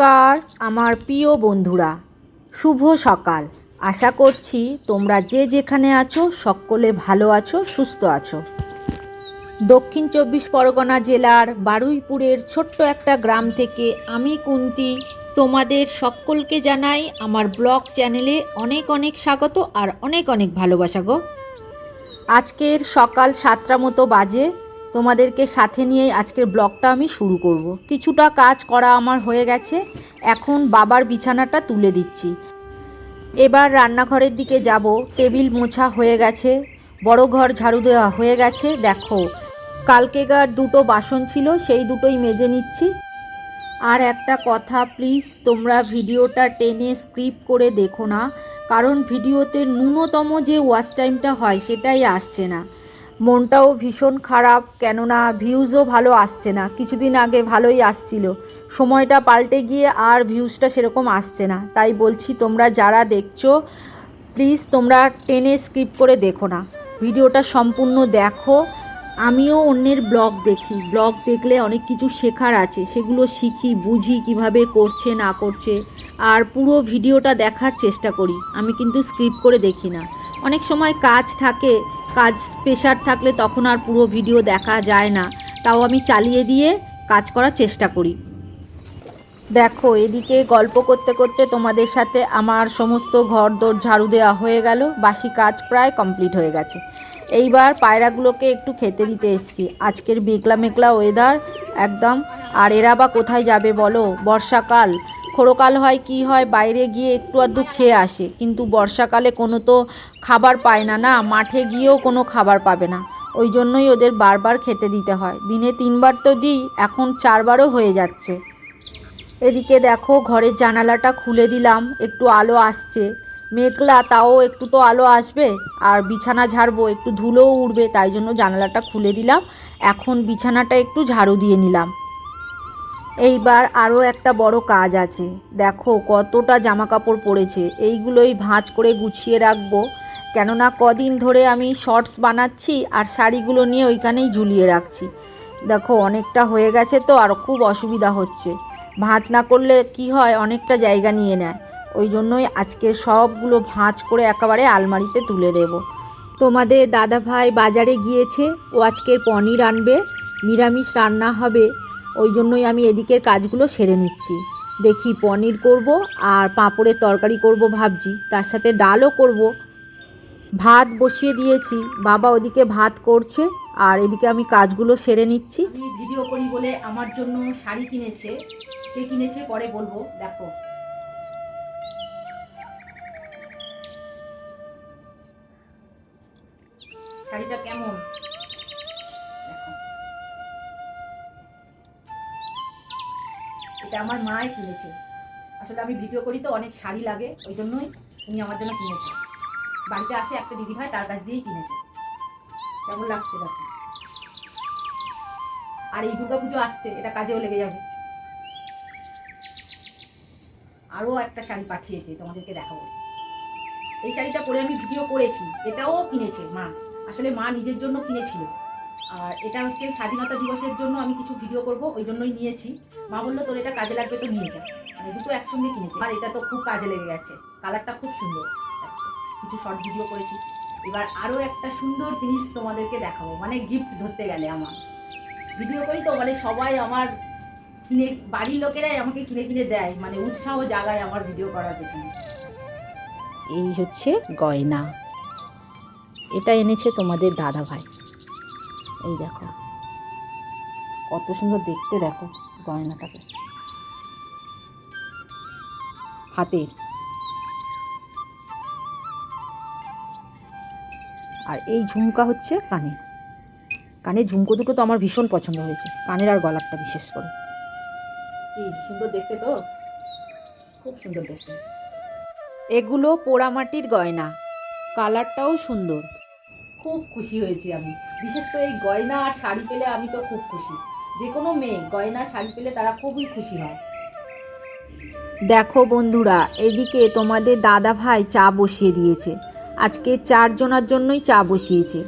নমস্কার, আমার প্রিয় বন্ধুরা। শুভ সকাল। আশা করছি তোমরা যে যেখানে আছো, সকলে ভালো আছো, সুস্থ আছো। দক্ষিণ চব্বিশ পরগনা জেলার বারুইপুরের ছোট্ট একটা গ্রাম থেকে আমি কুন্তি। তোমাদের সকলকে জানাই আমার ব্লগ চ্যানেলে অনেক অনেক স্বাগত আর অনেক অনেক ভালোবাসা গো। আজকের সকাল সাতটা মতো বাজে। তোমাদেরকে সাথে নিয়ে আজকের ব্লগটা আমি শুরু করব। কিছুটা কাজ করা আমার হয়ে গেছে। এখন বাবার বিছানাটা তুলে দিচ্ছি। এবার রান্নাঘরের দিকে যাব। টেবিল মোছা হয়ে গেছে। বড় ঘর ঝাড়ু দেওয়া হয়ে গেছে। দেখো, কালকেকার দুটো বাসন ছিল, সেই দুটোই মেজে নিচ্ছি। আর একটা কথা, প্লিজ তোমরা ভিডিওটা টেনে স্ক্রিপ করে দেখো না। কারণ ভিডিওতে ন্যূনতম যে ওয়াচ টাইমটা হয়, সেটাই আসছে না। মনটাও ভীষণ খারাপ, কেননা ভিউজও ভালো আসছে না। কিছুদিন আগে ভালোই আসছিল। সময়টা পাল্টে গিয়ে আর ভিউজটা সেরকম আসছে না। তাই বলছি, তোমরা যারা দেখছ প্লিজ তোমরা টেনে স্ক্রিপ করে দেখো না। ভিডিওটা সম্পূর্ণ দেখো। আমিও অন্যের ব্লগ দেখি। ব্লগ দেখলে অনেক কিছু শেখার আছে। সেগুলো শিখি, বুঝি কীভাবে করছে, না করছে। আর পুরো ভিডিওটা দেখার চেষ্টা করি। আমি কিন্তু স্ক্রিপ্ট করে দেখি না। অনেক সময় কাজ থাকে কাজ প্রেশার থাকলে তখন আর পুরো ভিডিও দেখা যায় না। তাও আমি চালিয়ে দিয়ে কাজ করার চেষ্টা করি। দেখো, এদিকে গল্প করতে করতে তোমাদের সাথে আমার সমস্ত ঘর দোর ঝাড়ু দেওয়া হয়ে গেল। বাসি কাজ প্রায় কমপ্লিট হয়ে গেছে। এইবার পায়রাগুলোকে একটু খেতে দিতে এসছি। আজকের মেঘলা মেঘলা ওয়েদার একদম। আর এরা বা কোথায় যাবে বলো? বর্ষাকাল। খোড়োকাল হয়, কি হয়, বাইরে গিয়ে একটু আধটু খেয়ে আসে। কিন্তু বর্ষাকালে কোনো তো খাবার পায় না না, মাঠে গিয়েও কোনো খাবার পাবে না। ওই জন্যই ওদের বারবার খেতে দিতে হয়। দিনে তিনবার তো দিই, এখন চারবারও হয়ে যাচ্ছে। এদিকে দেখো, ঘরের জানালাটা খুলে দিলাম, একটু আলো আসছে। মেঘলা, তাও একটু তো আলো আসবে, আর বিছানা ঝাড়বো, একটু ধুলোও উঠবে তাই জন্য জানালাটা খুলে দিলাম। এখন বিছানাটা একটু ঝাড়ু দিয়ে নিলাম। এইবার আরও একটা বড় কাজ আছে। দেখো কতটা জামা কাপড় পড়েছে। এইগুলোই ভাঁজ করে গুছিয়ে রাখব। কেননা কদিন ধরে আমি শর্টস বানাচ্ছি আর শাড়িগুলো নিয়ে ওইখানেই ঝুলিয়ে রাখছি। দেখো অনেকটা হয়ে গেছে তো আর খুব অসুবিধা হচ্ছে। ভাঁজ না করলে কি হয়? অনেকটা জায়গা নিয়ে নেয়। ওই জন্যই আজকে সবগুলো ভাঁজ করে একেবারে আলমারিতে তুলে দেব। তোমাদের দাদা ভাই বাজারে গিয়েছে। ও আজকের পনির আনবে। নিরামিষ রান্না হবে। ওই জন্যই আমি এদিকের কাজগুলো সেরে নিচ্ছি। দেখি পনির করব আর পাঁপড়ের তরকারি করব ভাবছি। তার সাথে ডালও করব। ভাত বসিয়ে দিয়েছি। বাবা ওদিকে ভাত করছে আর এদিকে আমি কাজগুলো সেরে নিচ্ছি। ভিডিও করি বলে আমার জন্য শাড়ি কিনেছে। কে কিনেছে পরে বলব, দেখো। আমার মাই কিনেছে। আসলে আমি ভিডিও করি তো, অনেক শাড়ি লাগে, ওই জন্যই উনি আমার জন্য কিনেছে। বাড়িতে আসে একটা দিদি ভাই, তার কাছ দিয়েই কিনেছে। কেমন লাগছে দেখো। আর এই দুর্গা পুজো আসছে, এটা কাজেও লেগে যাবে। আরও একটা শাড়ি পাঠিয়েছে, তোমাদেরকে দেখাবো। এই শাড়িটা পরে আমি ভিডিও করেছি, এটাও কিনেছে মা। আসলে মা নিজের জন্য কিনেছিল। আর এটা হচ্ছে স্বাধীনতা দিবসের জন্য আমি কিছু ভিডিও করব, ওই জন্যই নিয়েছি। মা বলল, তোর এটা কাজে লাগবে, তো নিয়ে যা। মানে দুটো একসঙ্গে কিনেছি। আর এটা তো খুব কাজে লেগে গেছে। কালারটা খুব সুন্দর। কিছু শর্ট ভিডিও করেছি। এবার আরও একটা সুন্দর জিনিস তোমাদেরকে দেখাবো। মানে গিফট ধরতে গেলে আমার। ভিডিও করি তো মানে সবাই আমার কিনে, বাড়ির লোকেরাই আমাকে কিনে কিনে দেয়। মানে উৎসাহ জাগায় আমার ভিডিও করার পেছনে। এই হচ্ছে গয়না। এটা এনেছে তোমাদের দাদা ভাই এই দেখো। কত সুন্দর দেখতে দেখো গয়নাটাকে। হাতের। আর এই ঝুমকা হচ্ছে কানের কানের ঝুমকো দুটো তো আমার ভীষণ পছন্দ হয়েছে। কানের আর গলারটা বিশেষ করে। কি সুন্দর দেখতে তো? খুব সুন্দর দেখতে। এগুলো পোড়ামাটির গয়না। কালারটাও সুন্দর। খুব খুশি হয়েছি আমি। বিশেষ করে এই গয়না আর শাড়ি পেলে আমি তো খুব খুশি। যে কোনো মেয়ে গয়না, শাড়ি পেলে তারা খুবই খুশি হয়। দেখো বন্ধুরা, এদিকে তোমাদের দাদা ভাই চা বসিয়ে দিয়েছে। আজকে চারজনার জন্যই চা বসিয়েছে।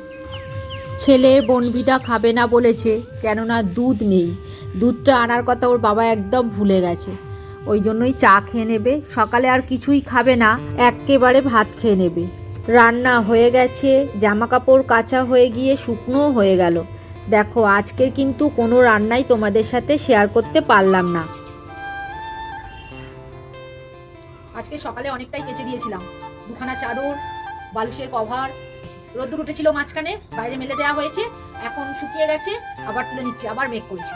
ছেলে বনবিটা খাবে না বলেছে, কেননা দুধ নেই। দুধটা আনার কথা ওর বাবা একদম ভুলে গেছে। ওই জন্যই চা খেয়ে নেবে। সকালে আর কিছুই খাবে না একেবারে ভাত খেয়ে নেবে। রান্না হয়ে গেছে জামা কাপড় কাচা হয়ে গিয়ে শুকনোও হয়ে গেল। দেখো, আজকের কিন্তু কোনো রান্নাই তোমাদের সাথে শেয়ার করতে পারলাম না। আজকে সকালে অনেকটাই কেচে দিয়েছিলাম। দুখানা চাদর, বালুশের কভার, রোদ্দুর উঠেছিল মাঝখানে, বাইরে মেলে দেওয়া হয়েছে, এখন শুকিয়ে গেছে, আবার তুলে নিচ্ছি, আবার মেঘ করছে।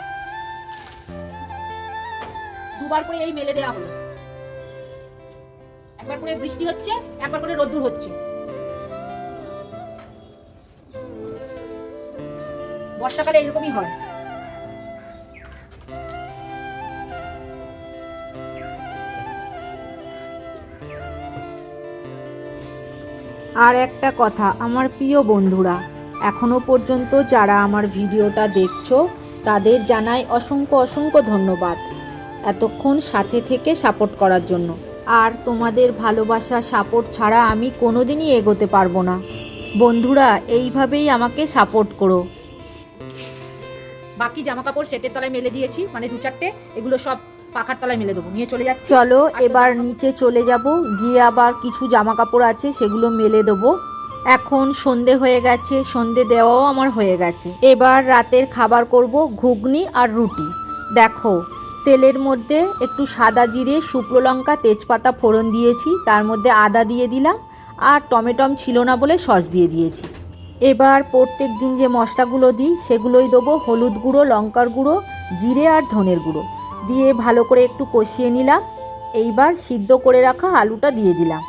দুবার করে এই মেলে দেওয়া হলো। একবার করে বৃষ্টি হচ্ছে, একবার করে রোদ্দুর হচ্ছে। বর্ষাকালে এরকমই হয়। আর একটা কথা, আমার প্রিয় বন্ধুরা এখনও পর্যন্ত যারা আমার ভিডিওটা দেখছ, তাদের জানাই অসংখ্য অসংখ্য ধন্যবাদ এতক্ষণ সাথে থেকে সাপোর্ট করার জন্য। আর তোমাদের ভালোবাসা, সাপোর্ট ছাড়া আমি কোনোদিনই এগোতে পারব না। বন্ধুরা, এইভাবেই আমাকে সাপোর্ট করো। বাকি জামা কাপড় সেটের তলায় মেলে দিয়েছি মানে দু চারটে এগুলো সব পাখার তলায় মেলে দেবো নিয়ে চলে যাচ্ছি। চলো এবার নিচে চলে যাব গিয়ে আবার কিছু জামা কাপড় আছে সেগুলো মেলে দেবো। এখন সন্ধে হয়ে গেছে সন্ধে দেওয়াও আমার হয়ে গেছে। এবার রাতের খাবার করব ঘুগনি আর রুটি। দেখো তেলের মধ্যে একটু সাদা জিরে শুকনো লঙ্কা তেজপাতা ফোড়ন দিয়েছি তার মধ্যে আদা দিয়ে দিলাম আর টমেটম ছিল না বলে সস দিয়ে দিয়েছি। এবার প্রত্যেক দিন যে মশলাগুলো দিই, সেগুলোই দেবো হলুদ গুঁড়ো, লঙ্কার গুঁড়ো, জিরে আর ধনের গুঁড়ো। দিয়ে ভালো করে একটু কষিয়ে নিলাম। এইবার সিদ্ধ করে রাখা আলুটা দিয়ে দিলাম।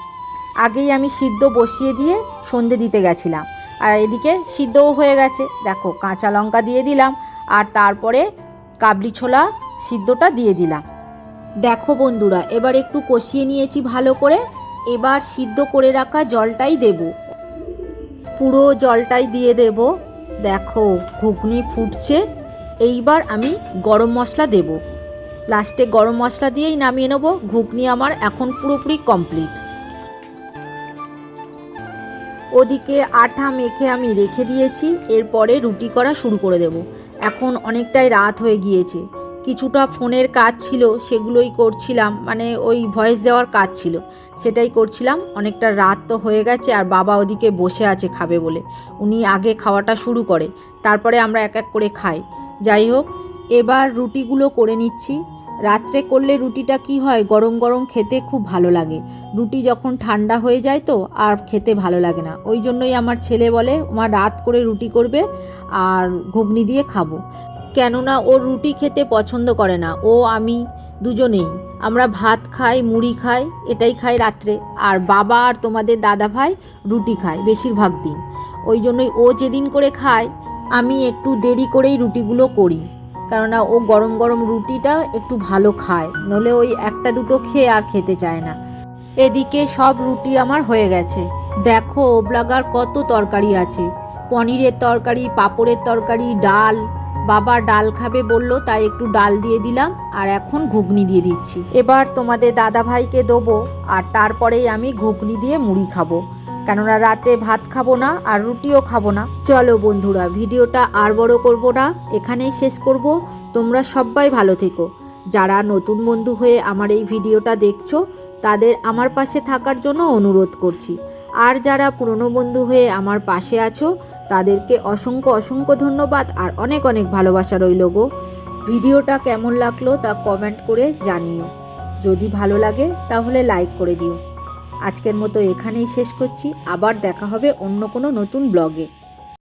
আগেই আমি সিদ্ধ বসিয়ে দিয়ে সন্ধে দিতে গেছিলাম। আর এদিকে সিদ্ধও হয়ে গেছে। দেখো, কাঁচা লঙ্কা দিয়ে দিলাম। আর তারপরে কাবলি ছোলা সিদ্ধটা দিয়ে দিলাম। দেখো বন্ধুরা, এবার একটু কষিয়ে নিয়েছি ভালো করে। এবার সিদ্ধ করে রাখা জলটাই দেব। পুরো জলটাই দিয়ে দেব। দেখো, ঘুগনি ফুটছে। এইবার আমি গরম মশলা দেব। লাস্টে গরম মশলা দিয়েই নামিয়ে নেব। ঘুগনি আমার এখন পুরোপুরি কমপ্লিট ওদিকে আটা মেখে আমি রেখে দিয়েছি। এরপরে রুটি করা শুরু করে দেব। এখন অনেকটাই রাত হয়ে গিয়েছে। কিছুটা ফোনের কাজ ছিল, সেগুলোই করছিলাম। মানে ওই ভয়েস দেওয়ার কাজ ছিল। সেটাই করছিলাম। অনেকটা রাত তো হয়ে গেছে আর বাবা ওদিকে বসে আছে খাবে বলে। উনি আগে খাওয়াটা শুরু করে, তারপরে আমরা এক এক করে খাই। যাই হোক, এবার রুটিগুলো করে নিচ্ছি। রাত্রে করলে রুটিটা কি হয়? গরম গরম খেতে খুব ভালো লাগে। রুটি যখন ঠান্ডা হয়ে যায় তো আর খেতে ভালো লাগে না। ওই জন্যই আমার ছেলে বলে আমার রাত করে রুটি করবে আর ঘুগনি দিয়ে খাব। কেননা ও রুটি খেতে পছন্দ করে না। ও, আমি দুজনেই। আমরা ভাত খাই, মুড়ি খাই, এটাই খাই রাত্রে। আর বাবা আর তোমাদের দাদা ভাই রুটি খায় বেশিরভাগ দিন। ওই জন্যই ও যেদিন করে খায়, আমি একটু দেরি করেই রুটিগুলো করি। কেননা ও গরম গরম রুটিটা একটু ভালো খায় নলে ওই একটা দুটো খেয়ে আর খেতে চায় না। এদিকে সব রুটি আমার হয়ে গেছে। দেখো, ওবলাগার কত তরকারি আছে। পনিরের তরকারি, পাঁপড়ের তরকারি, ডাল বাবা ডাল খাবে বলল, তাই একটু ডাল দিয়ে দিলাম, আর এখন ঘুগনি দিয়ে দিচ্ছি। এবার তোমাদের দাদা ভাইকে দেবো, আর তারপরেই আমি ঘুগনি দিয়ে মুড়ি খাব। কেননা রাতে ভাত খাব না, আর রুটিও খাব না। চলো বন্ধুরা, ভিডিওটা আর বড় করব না, এখানেই শেষ করব। তোমরা সবাই ভালো থেকো। যারা নতুন বন্ধু হয়ে আমার এই ভিডিওটা দেখছ, তাদের আমার পাশে থাকার জন্য অনুরোধ করছি। আর যারা পুরনো বন্ধু হয়ে আমার পাশে আছো তাদেরকে অসংখ্য অসংখ্য ধন্যবাদ আর অনেক অনেক ভালোবাসা রইল গো। ভিডিওটা কেমন লাগল তা কমেন্ট করে জানিও। যদি ভালো লাগে তাহলে লাইক করে দিও। আজকের মতো এখানেই শেষ করছি। আবার দেখা হবে অন্য কোনো নতুন ব্লগে।